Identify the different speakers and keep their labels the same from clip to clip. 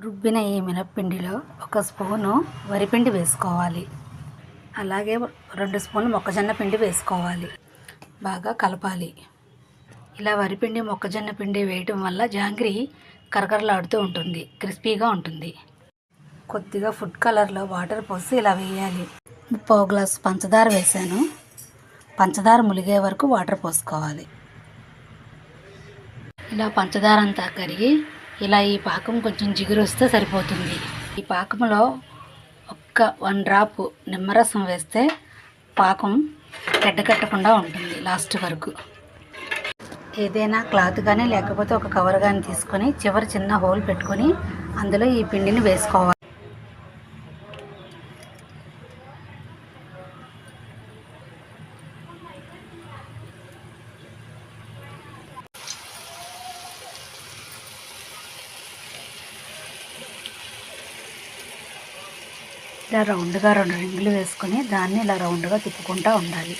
Speaker 1: రుబ్బిన ఈ మినప్పిండిలో ఒక స్పూను వరిపిండి వేసుకోవాలి. అలాగే రెండు స్పూన్లు మొక్కజొన్న పిండి వేసుకోవాలి. బాగా కలపాలి. ఇలా వరిపిండి మొక్కజొన్న పిండి వేయటం వల్ల జాంగ్రీ కరకరలాడుతూ ఉంటుంది క్రిస్పీగా ఉంటుంది. కొద్దిగా ఫుడ్ కలర్లో వాటర్ పోసి ఇలా వేయాలి. పావు గ్లాస్ పంచదార వేసాను పంచదార ములిగే వరకు వాటర్ పోసుకోవాలి. ఇలా పంచదార అంతా కరిగి ఇలా ఈ పాకం కొంచెం జిగురు వస్తే సరిపోతుంది. ఈ పాకంలో ఒక్క వన్ డ్రాప్ నిమ్మరసం వేస్తే పాకం గడ్డకట్టకుండా ఉంటుంది లాస్ట్ వరకు. ఏదైనా క్లాత్ కానీ లేకపోతే ఒక కవర్ కానీ తీసుకొని చివరి చిన్న హోల్ పెట్టుకొని అందులో ఈ పిండిని వేసుకోవాలి. ఇలా రౌండ్గా రెండు రింగులు వేసుకొని దాన్ని ఇలా రౌండ్గా తిప్పుకుంటూ ఉండాలి.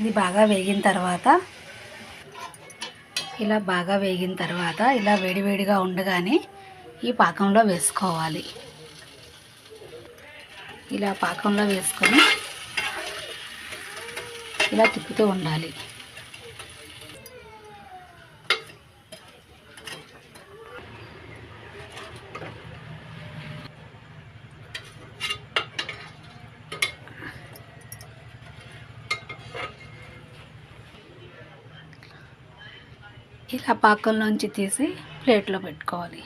Speaker 1: ఇది బాగా వేగిన తర్వాత ఇలా బాగా వేగిన తర్వాత ఇలా వేడివేడిగా ఉండగానే ఈ పాకంలో వేసుకోవాలి. ఇలా పాకంలో వేసుకొని ఇలా తిప్పుతూ ఉండాలి. ఇలా పాకంలోంచి తీసి ప్లేట్లో పెట్టుకోవాలి.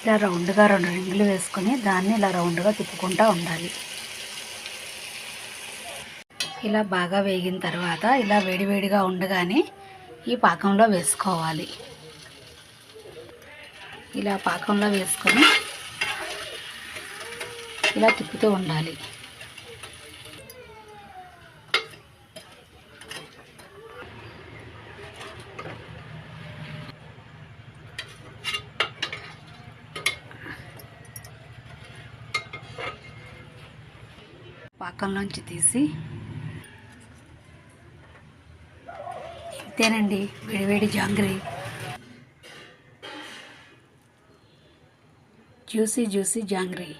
Speaker 1: ఇలా రౌండ్గా రెండు రింగులు వేసుకొని దాన్ని ఇలా రౌండ్గా తిప్పుకుంటూ ఉండాలి. ఇలా బాగా వేగిన తర్వాత ఇలా వేడివేడిగా ఉండగానే ఈ పాకంలో వేసుకోవాలి. ఇలా పాకంలో వేసుకొని ఇలా తిప్పుతూ ఉండాలి. పాకంలోంచి తీసి అంతేనండి. వేడివేడి జాంగ్రీ. Juicy juicy jangri.